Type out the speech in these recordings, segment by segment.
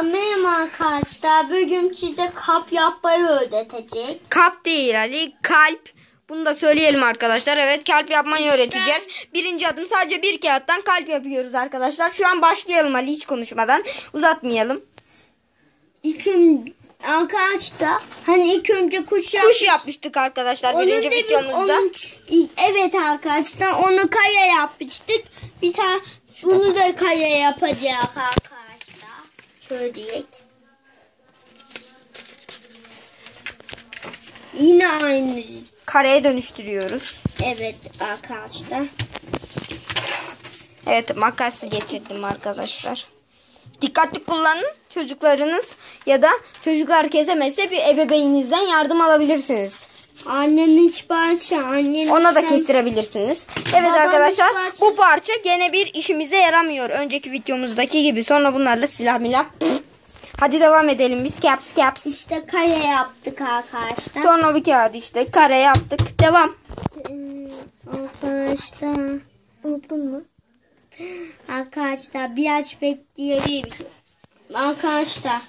Merhaba arkadaşlar. Bugün size kap yapmayı öğretecek. Kap değil Ali kalp. Bunu da söyleyelim arkadaşlar. Evet kalp yapmayı öğreteceğiz. Birinci adım sadece bir kağıttan kalp yapıyoruz arkadaşlar. Şu an başlayalım Ali hiç konuşmadan. Uzatmayalım. İlk ön- arkadaşlar hani ilk önce kuş yap. Kuş yapmıştık arkadaşlar Onun birinci da bir- videomuzda. onun- evet arkadaşlar onu kaya yapmıştık. Bir tane bunu da kaya yapacağız arkadaşlar. Şöyle diyek. Yine aynı. Kareye dönüştürüyoruz. Evet arkadaşlar. Evet makası getirdim arkadaşlar. Dikkatli kullanın. Çocuklarınız ya da çocuklar kesemezse bir ebeveyninizden yardım alabilirsiniz. Annenin hiç parça. Annenin Ona da sen- kestirebilirsiniz. Evet Babam arkadaşlar parça- bu parça gene bir işimize yaramıyor. Önceki videomuzdaki gibi. Sonra bunlarla silah milah. Hadi devam edelim biz. Caps caps. İşte kaya yaptık arkadaşlar. Sonra bir kağıt işte. Kare yaptık. Devam. Ee, Arkadaşlar. Unuttun mu? Arkadaşlar biraz bekleyelim. Arkadaşlar.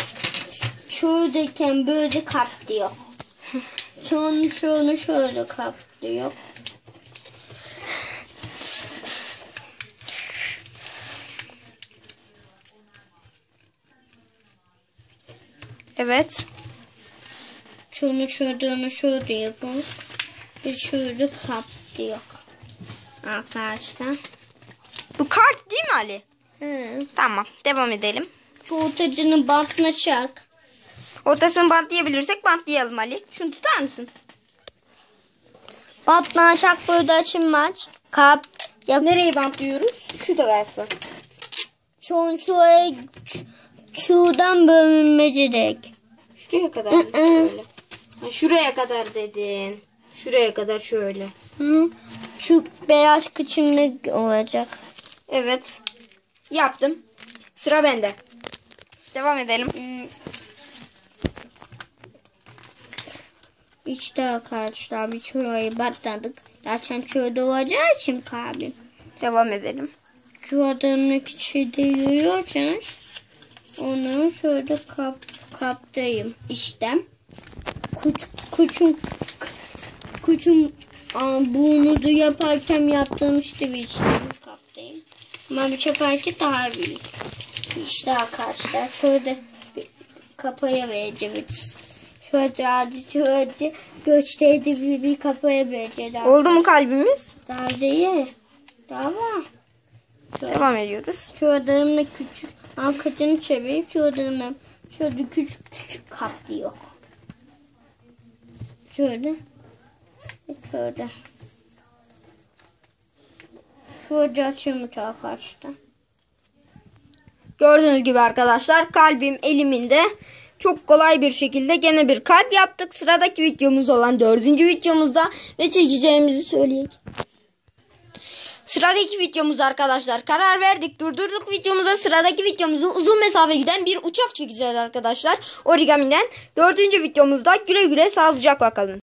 Şuradayken böyle kaplıyor. Sonra şunu şöyle kaplıyor. Evet. Şunu şuradan şöyle yapın. Ve şöyle kaplıyor. Arkadaşlar. Bu kart değil mi Ali? Hı. Tamam. Devam edelim. Şu ortacını bantına çak. Ortasını bantlayabilirsek bantlayalım Ali. Şunu tutar mısın? Bantına çak böyle açılmaz. Kap. Yap. Nereyi bantlıyoruz? Şu tarafta. Şu şuraya şuradan bölünmeyecek. Şuraya kadar. Şöyle. Ha, şuraya kadar dedin. Şuraya kadar şöyle. Hı. Şu beyaz kıçımda olacak. Evet. Yaptım. Sıra bende. Devam edelim. Hı. İşte arkadaşlar bir şurayı batladık. Zaten şurada olacağı için kalbim. Devam edelim. Şu adamın içinde yürüyorsanız onu şöyle kap, kaptayım. İşte kuş, kuşun kuşun aa, burnu da yaparken yaptığım işte bir işlemi kaptayım. Ama bir yaparken daha büyük. İşte arkadaşlar şöyle kapaya vereceğim. Acı şöyle göçteydi bir, bir kapaya vereceğim. Oldu mu kalbimiz? Daha değil. Daha var. Devam ediyoruz. Şu adamla küçük arkasını çevirip şu adamla şöyle küçük küçük kaplıyor. Şöyle. Şöyle. Şöyle açılmış arkadaşlar. Gördüğünüz gibi arkadaşlar kalbim eliminde. Çok kolay bir şekilde gene bir kalp yaptık. Sıradaki videomuz olan dördüncü videomuzda ne çekeceğimizi söyleyeyim. Sıradaki videomuz arkadaşlar karar verdik. Durdurduk videomuza sıradaki videomuzu uzun mesafe giden bir uçak çekeceğiz arkadaşlar. Origamiden. Dördüncü videomuzda güle güle sağlıcakla kalın.